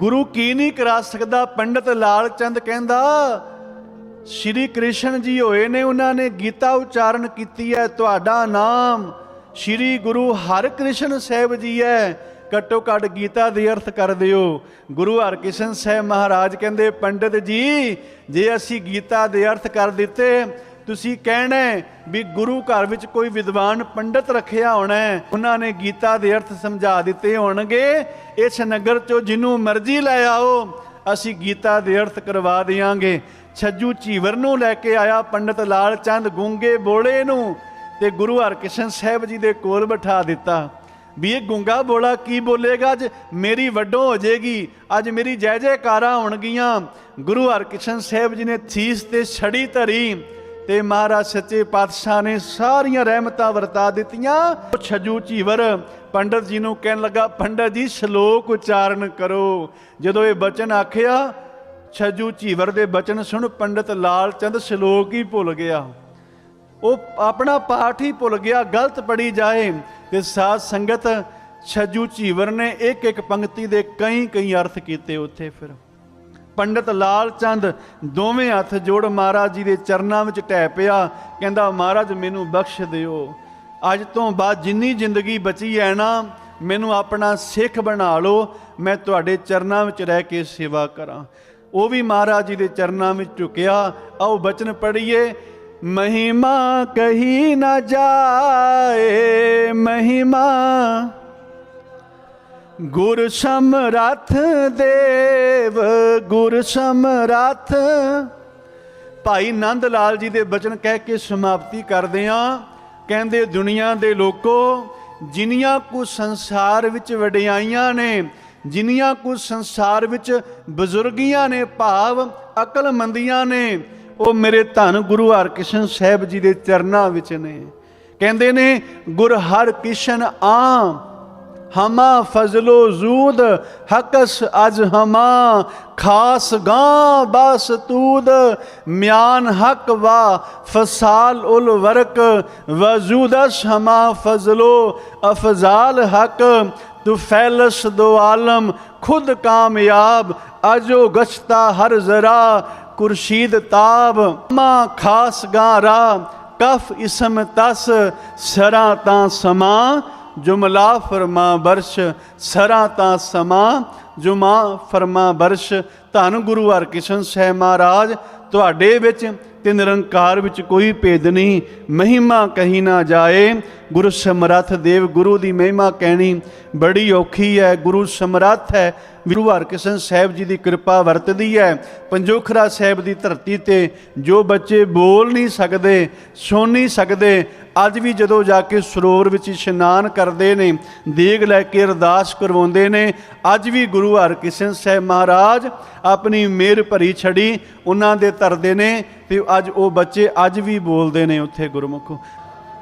ਗੁਰੂ ਕੀ ਨਹੀਂ ਕਰਾ ਸਕਦਾ? ਪੰਡਤ ਲਾਲ ਚੰਦ ਕਹਿੰਦਾ, ਸ਼੍ਰੀ ਕ੍ਰਿਸ਼ਨ ਜੀ ਹੋਏ ਨੇ, ਉਹਨਾਂ ਨੇ ਗੀਤਾ ਉਚਾਰਨ ਕੀਤੀ ਹੈ, ਤੁਹਾਡਾ ਨਾਮ ਸ਼੍ਰੀ ਗੁਰੂ ਹਰਿਕ੍ਰਿਸ਼ਨ ਸਾਹਿਬ ਜੀ ਹੈ। ਘੱਟੋ ਘੱਟ ਗੀਤਾ ਦੇ ਅਰਥ ਕਰ ਦਿਓ। ਗੁਰੂ ਹਰਕ੍ਰਿਸ਼ਨ ਸਾਹਿਬ ਮਹਾਰਾਜ ਕਹਿੰਦੇ, ਪੰਡਤ ਜੀ, ਜੇ ਅਸੀਂ ਗੀਤਾ ਦੇ ਅਰਥ ਕਰ ਦਿੱਤੇ ਤੁਸੀਂ ਕਹਿਣਾ ਵੀ ਗੁਰੂ ਘਰ ਵਿੱਚ ਕੋਈ ਵਿਦਵਾਨ ਪੰਡਤ ਰੱਖਿਆ ਹੋਣਾ ਉਹਨਾਂ ਨੇ ਗੀਤਾ ਦੇ ਅਰਥ ਸਮਝਾ ਦਿੱਤੇ ਹੋਣਗੇ। ਇਸ ਨਗਰ ਚੋਂ ਜਿਹਨੂੰ ਮਰਜ਼ੀ ਲੈ ਆਓ, ਅਸੀਂ ਗੀਤਾ ਦੇ ਅਰਥ ਕਰਵਾ ਦਿਆਂਗੇ। ਛੱਜੂ ਚੀਵਰ ਨੂੰ ਲੈ ਕੇ ਆਇਆ ਪੰਡਤ ਲਾਲ ਚੰਦ ਗੂੰਗੇ ਬੋਲੇ ਨੂੰ ਤੇ ਗੁਰੂ ਹਰਕ੍ਰਿਸ਼ਨ ਸਾਹਿਬ ਜੀ ਦੇ ਕੋਲ ਬਿਠਾ ਦਿੱਤਾ। ਵੀ ਇਹ ਗੁੰਗਾ ਬੋਲਾ ਕੀ ਬੋਲੇਗਾ? ਅੱਜ ਮੇਰੀ ਵੱਡੋ ਹੋ ਜਾਏਗੀ, ਅੱਜ ਮੇਰੀ ਜੈ ਜੈਕਾਰਾਂ ਹੋਣਗੀਆਂ। ਗੁਰੂ ਹਰਕ੍ਰਿਸ਼ਨ ਸਾਹਿਬ ਜੀ ਨੇ ਥੀਸ ਤੇ ਛੜੀ ਧਰੀ। ਤੇ ਮਹਾਰਾਜ ਸੱਚੇ ਪਾਤਸ਼ਾਹ ਨੇ ਸਾਰੀਆਂ ਰਹਿਮਤਾਂ ਵਰਤਾ ਦਿੱਤੀਆਂ। ਉਹ ਛਜੂ ਝੀਵਰ, ਪੰਡਤ ਜੀ ਨੂੰ ਕਹਿਣ ਲੱਗਾ, ਪੰਡਤ ਜੀ, ਸ਼ਲੋਕ ਉਚਾਰਨ ਕਰੋ। ਜਦੋਂ ਇਹ ਬਚਨ ਆਖਿਆ ਛਜੂ ਝੀਵਰ ਦੇ ਬਚਨ ਸੁਣ ਪੰਡਤ ਲਾਲ ਚੰਦ ਸ਼ਲੋਕ ਹੀ ਭੁੱਲ ਗਿਆ। ਉਹ ਆਪਣਾ ਪਾਠ ਹੀ ਭੁੱਲ ਗਿਆ, ਗਲਤ ਪੜੀ ਜਾਏ। ਤੇ ਸਾਧ ਸੰਗਤ ਛਜੂ ਝੀਵਰ ਨੇ ਇੱਕ ਇੱਕ ਪੰਕਤੀ ਦੇ ਕਈ ਕਈ ਅਰਥ ਕੀਤੇ ਉੱਥੇ ਫਿਰ। ਪੰਡਤ ਲਾਲ ਚੰਦ ਦੋਵੇਂ ਹੱਥ ਜੋੜ ਮਹਾਰਾਜ ਜੀ ਦੇ ਚਰਨਾਂ ਵਿੱਚ ਟਹਿ ਪਿਆ। ਕਹਿੰਦਾ, ਮਹਾਰਾਜ, ਮੈਨੂੰ ਬਖਸ਼ ਦਿਓ। ਅੱਜ ਤੋਂ ਬਾਅਦ ਜਿੰਨੀ ਜ਼ਿੰਦਗੀ ਬਚੀ ਹੈ ਨਾ, ਮੈਨੂੰ ਆਪਣਾ ਸਿੱਖ ਬਣਾ ਲਓ। ਮੈਂ ਤੁਹਾਡੇ ਚਰਨਾਂ ਵਿੱਚ ਰਹਿ ਕੇ ਸੇਵਾ ਕਰਾਂ। ਉਹ ਵੀ ਮਹਾਰਾਜ ਜੀ ਦੇ ਚਰਨਾਂ ਵਿੱਚ ਝੁਕਿਆ। ਆਓ, ਬਚਨ ਪੜ੍ਹੀਏ। ਮਹਿਮਾ ਕਹੀ ਨਾ ਜਾਏ, ਮਹਿਮਾ। ਗੁਰ ਸਮਰਥ ਦੇਵ ਗੁਰ ਸਮਰੱਥ। ਭਾਈ ਨੰਦ ਲਾਲ ਜੀ ਦੇ ਬਚਨ ਕਹਿ ਕੇ ਸਮਾਪਤੀ ਕਰਦੇ ਆਂ। ਕਹਿੰਦੇ, ਦੁਨੀਆ ਦੇ ਲੋਕੋ, ਜਿੰਨੀਆਂ ਕੁ ਸੰਸਾਰ ਵਿੱਚ ਵਡਿਆਈਆਂ ਨੇ, ਜਿੰਨੀਆਂ ਕੁ ਸੰਸਾਰ ਵਿੱਚ ਬਜ਼ੁਰਗੀਆਂ ਨੇ, ਭਾਵ ਅਕਲਮੰਦੀਆਂ ਨੇ, ਉਹ ਮੇਰੇ ਧੰਨ ਗੁਰੂ ਹਰਕ੍ਰਿਸ਼ਨ ਸਾਹਿਬ ਜੀ ਦੇ ਚਰਨਾਂ ਵਿੱਚ ਨੇ। ਕਹਿੰਦੇ ਨੇ, ਗੁਰ ਹਰਕ੍ਰਿਸ਼ਨ ਆ ਹਮਾ ਫਜ਼ਲੋ ਜ਼ੂਦ, ਹਕਸ ਅਜ ਹਮਾ ਖਾਸ ਗਾਂ ਬਸ ਤੂਦ। ਮਿਆਨ ਹਕ ਵਾ ਫਸਾਲ ਉਲ ਵਰਕ, ਵਜੂਦਸ ਹਮਾ ਫਜ਼ਲੋ ਅਫਜ਼ਾਲ ਹਕ। ਤੂ ਫੈਲਸ ਦੋ ਆਲਮ, ਖੁਦ ਕਾਮਯਾਬ, ਅਜੋ ਗਸ਼ਤਾ ਹਰ ਜ਼ਰਾ, ਕੁਰਸ਼ੀਦ ਤਾਬ। ਮਾ ਖਾਸ ਗਾਰਾ ਕਫ ਇਸਮ ਤਸ, ਸਰਾ ਤਾਂ ਸਮਾ। ਜੁਮਲਾ ਫਰਮਾ ਬਰਸ਼, ਸਰਾ ਤਾਂ ਸਮਾ। ਜੁਮਾ ਫਰਮਾ ਬਰਸ਼, ਧੰਨ ਗੁਰੂ ਹਰਕ੍ਰਿਸ਼ਨ ਸਾਹਿਬ ਮਹਾਰਾਜ, ਤੁਹਾਡੇ ਵਿੱਚ ਤੇ ਨਿਰੰਕਾਰ ਵਿੱਚ ਕੋਈ ਭੇਦ ਨਹੀਂ। ਮਹਿਮਾ ਕਹੀ ਨਾ ਜਾਏ। ਗੁਰੂ ਸਮਰੱਥ ਦੇਵ, ਗੁਰੂ ਦੀ ਮਹਿਮਾ ਕਹਿਣੀ ਬੜੀ ਔਖੀ ਹੈ। ਗੁਰੂ ਸਮਰੱਥ ਹੈ, ਗੁਰੂ ਹਰਕ੍ਰਿਸ਼ਨ ਸਾਹਿਬ ਜੀ ਦੀ ਕਿਰਪਾ ਵਰਤਦੀ ਹੈ। ਪੰਜੋਖਰਾ ਸਾਹਿਬ ਦੀ ਧਰਤੀ ਤੇ ਜੋ ਬੱਚੇ ਬੋਲ ਨਹੀਂ ਸਕਦੇ, ਸੁਣ ਨਹੀਂ ਸਕਦੇ ਅੱਜ ਵੀ ਜਦੋਂ ਜਾ ਕੇ ਸਰੋਵਰ ਵਿੱਚ ਇਸ਼ਨਾਨ ਕਰਦੇ ਨੇ, ਦੇਗ ਲੈ ਕੇ ਅਰਦਾਸ ਕਰਵਾਉਂਦੇ ਨੇ, ਅੱਜ ਵੀ ਗੁਰੂ ਹਰਕ੍ਰਿਸ਼ਨ ਸਾਹਿਬ ਮਹਾਰਾਜ ਆਪਣੀ ਮਿਹਰ ਭਰੀ ਛੜੀ ਉਹਨਾਂ ਦੇ ਧਰਦੇ ਨੇ ਤੇ ਅੱਜ ਉਹ ਬੱਚੇ ਅੱਜ ਵੀ ਬੋਲਦੇ ਨੇ ਉੱਥੇ ਗੁਰਮੁਖ।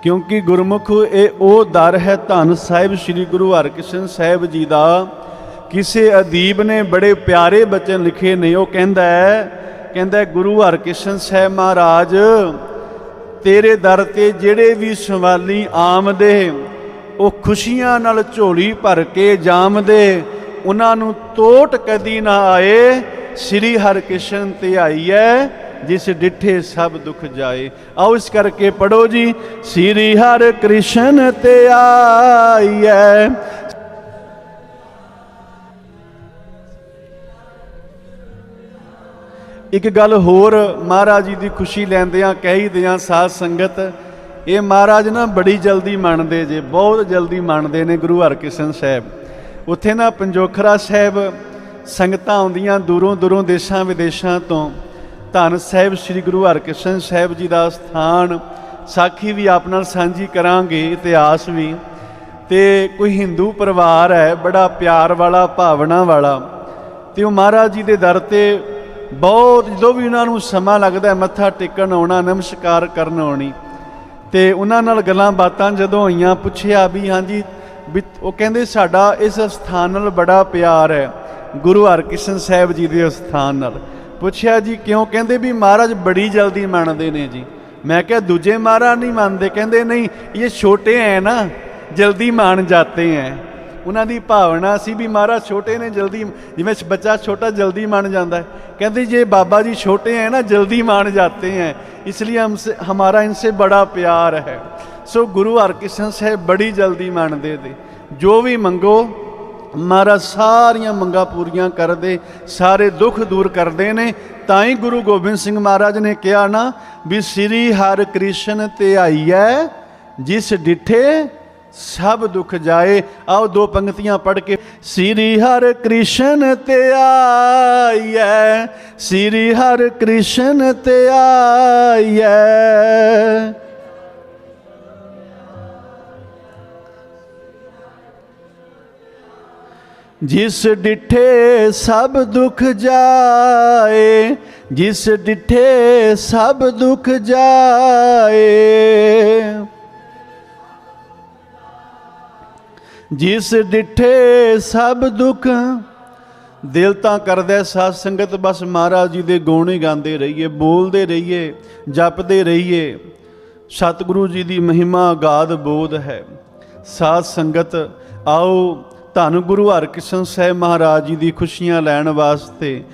ਕਿਉਂਕਿ ਗੁਰਮੁਖ, ਇਹ ਉਹ ਦਰ ਹੈ ਧੰਨ ਸਾਹਿਬ ਸ੍ਰੀ ਗੁਰੂ ਹਰਕ੍ਰਿਸ਼ਨ ਸਾਹਿਬ ਜੀ ਦਾ। ਕਿਸੇ ਅਦੀਬ ਨੇ ਬੜੇ ਪਿਆਰੇ ਬਚਨ ਲਿਖੇ ਨੇ, ਉਹ ਕਹਿੰਦਾ ਹੈ, ਕਹਿੰਦਾ ਗੁਰੂ ਹਰਕ੍ਰਿਸ਼ਨ ਸਾਹਿਬ ਮਹਾਰਾਜ ਤੇਰੇ ਦਰ ਤੇ ਜਿਹੜੇ ਵੀ ਸਵਾਲੀ ਆਮਦੇ, ਉਹ ਖੁਸ਼ੀਆਂ ਨਾਲ ਝੋਲੀ ਭਰ ਕੇ ਜਾਮਦੇ। ਉਹਨਾਂ ਨੂੰ ਤੋਟ ਕਦੀ ਨਾ ਆਏ, ਸ੍ਰੀ ਹਰਿਕ੍ਰਿਸ਼ਨ ਤੇ ਆਈ ਹੈ ਜਿਸ ਡਿਠੇ ਸਭ ਦੁੱਖ ਜਾਏ। ਆਓ ਇਸ ਕਰਕੇ ਪੜੋ ਜੀ, ਸ੍ਰੀ ਹਰਿਕ੍ਰਿਸ਼ਨ ਤੇ ਆਈ ਇੱਕ ਗੱਲ ਹੋਰ ਮਹਾਰਾਜ ਜੀ ਦੀ ਖੁਸ਼ੀ ਲੈਂਦਿਆਂ ਕਹਿ ਦਿਆਂ ਸਾਧ ਸੰਗਤ, ਇਹ ਮਹਾਰਾਜ ਨਾ ਬੜੀ ਜਲਦੀ ਮੰਨਦੇ ਜੇ, ਬਹੁਤ ਜਲਦੀ ਮੰਨਦੇ ਨੇ ਗੁਰੂ ਹਰਕ੍ਰਿਸ਼ਨ ਸਾਹਿਬ। ਉੱਥੇ ਨਾ ਪੰਜੋਖਰਾ ਸਾਹਿਬ ਸੰਗਤਾਂ ਆਉਂਦੀਆਂ ਦੂਰੋਂ ਦੂਰੋਂ ਦੇਸ਼ਾਂ ਵਿਦੇਸ਼ਾਂ ਤੋਂ। ਧੰਨ ਸਾਹਿਬ ਸ੍ਰੀ ਗੁਰੂ ਹਰਕ੍ਰਿਸ਼ਨ ਸਾਹਿਬ ਜੀ ਦਾ ਸਥਾਨ, ਸਾਖੀ ਵੀ ਆਪ ਨਾਲ ਸਾਂਝੀ ਕਰਾਂਗੇ, ਇਤਿਹਾਸ ਵੀ। ਤੇ ਕੋਈ ਹਿੰਦੂ ਪਰਿਵਾਰ ਹੈ, ਬੜਾ ਪਿਆਰ ਵਾਲਾ, ਭਾਵਨਾ ਵਾਲਾ, ਤੇ ਉਹ ਮਹਾਰਾਜ ਜੀ ਦੇ ਦਰ ਤੇ ਬਹੁਤ ਜਦੋਂ ਵੀ ਉਹਨਾਂ ਨੂੰ ਸਮਾਂ ਲੱਗਦਾ ਮੱਥਾ ਟੇਕਣ ਆਉਣਾ, ਨਮਸਕਾਰ ਕਰਨ ਆਉਣੀ, ਤੇ ਉਹਨਾਂ ਨਾਲ ਗੱਲਾਂ ਬਾਤਾਂ ਜਦੋਂ ਹੋਈਆਂ, ਪੁੱਛਿਆ ਵੀ ਹਾਂਜੀ ਉਹ ਕਹਿੰਦੇ ਸਾਡਾ ਇਸ ਸਥਾਨ ਨਾਲ ਬੜਾ ਪਿਆਰ ਹੈ, ਗੁਰੂ ਹਰਕ੍ਰਿਸ਼ਨ ਸਾਹਿਬ ਜੀ ਦੇ ਸਥਾਨ ਨਾਲ। ਪੁੱਛਿਆ ਜੀ, ਕਿਉਂ? ਕਹਿੰਦੇ ਵੀ ਮਹਾਰਾਜ ਬੜੀ ਜਲਦੀ ਮੰਨਦੇ ਨੇ ਜੀ। ਮੈਂ ਕਿਹਾ, ਦੂਜੇ ਮਹਾਰਾਜ ਨਹੀਂ ਮੰਨਦੇ, ਕਹਿੰਦੇ ਨਹੀਂ, ਇਹ ਛੋਟੇ ਐ ਨਾ, ਜਲਦੀ ਮੰਨ ਜਾਂਦੇ ਐ। ਉਹਨਾਂ ਦੀ ਭਾਵਨਾ ਸੀ ਵੀ ਮਹਾਰਾਜ ਛੋਟੇ ਨੇ, ਜਲਦੀ, ਜਿਵੇਂ ਬੱਚਾ ਛੋਟਾ ਜਲਦੀ ਮੰਨ ਜਾਂਦਾ ਹੈ ਕਹਿੰਦੇ ਜੇ ਬਾਬਾ ਜੀ छोटे हैं ना जल्दी मान जाते हैं इसलिए हमसे हमारा इनसे बड़ा प्यार है सो गुरु हरकृष्ण ਸਾਹਿਬ ਬੜੀ ਜਲਦੀ ਮੰਨਦੇ ਤੇ ਜੋ ਵੀ ਮੰਗੋ ਮਹਾਰਾਜ ਸਾਰੀਆਂ ਮੰਗਾਂ ਪੂਰੀਆਂ ਕਰਦੇ ਸਾਰੇ ਦੁੱਖ ਦੂਰ ਕਰਦੇ ਨੇ ਤਾਂ ਹੀ ਗੁਰੂ ਗੋਬਿੰਦ ਸਿੰਘ ਮਹਾਰਾਜ ਨੇ ਕਿਹਾ ਨਾ ਵੀ ਸ੍ਰੀ ਹਰਿ ਕ੍ਰਿਸ਼ਨ ਤੇ ਆਈਐ ਜਿਸ ਡਿਠੇ ਸਭ ਦੁੱਖ ਜਾਏ ਆਓ ਦੋ ਪੰਕਤੀਆਂ ਪੜ੍ਹ ਕੇ ਸ੍ਰੀ ਹਰਿ ਕ੍ਰਿਸ਼ਨ ਤੇ ਆਈਐ ਸ੍ਰੀ ਹਰਿ ਕ੍ਰਿਸ਼ਨ ਤੇ ਆਈਐ ਜਿਸ ਡਿਠੇ ਸਭ ਦੁੱਖ ਜਾਏ ਜਿਸ ਡਿਠੇ ਸਭ ਦੁੱਖ ਜਾਏ ਜਿਸ ਡਿਠੇ ਸਭ ਦੁੱਖ, ਦਿਲ ਤਾਂ ਕਰਦਾ ਸਾਧ ਸੰਗਤ, ਬਸ ਮਹਾਰਾਜ ਜੀ ਦੇ ਗੁਣ ਹੀ ਗਾਉਂਦੇ ਰਹੀਏ, ਬੋਲਦੇ ਰਹੀਏ, ਜਪਦੇ ਰਹੀਏ। ਸਤਿਗੁਰੂ ਜੀ ਦੀ ਮਹਿਮਾ ਗਾਦ ਬੋਧ ਹੈ। ਸਾਧ ਸੰਗਤ, ਆਓ ਧੰਨ ਗੁਰੂ ਹਰਕ੍ਰਿਸ਼ਨ ਸਾਹਿਬ ਮਹਾਰਾਜ ਜੀ ਦੀ ਖੁਸ਼ੀਆਂ ਲੈਣ ਵਾਸਤੇ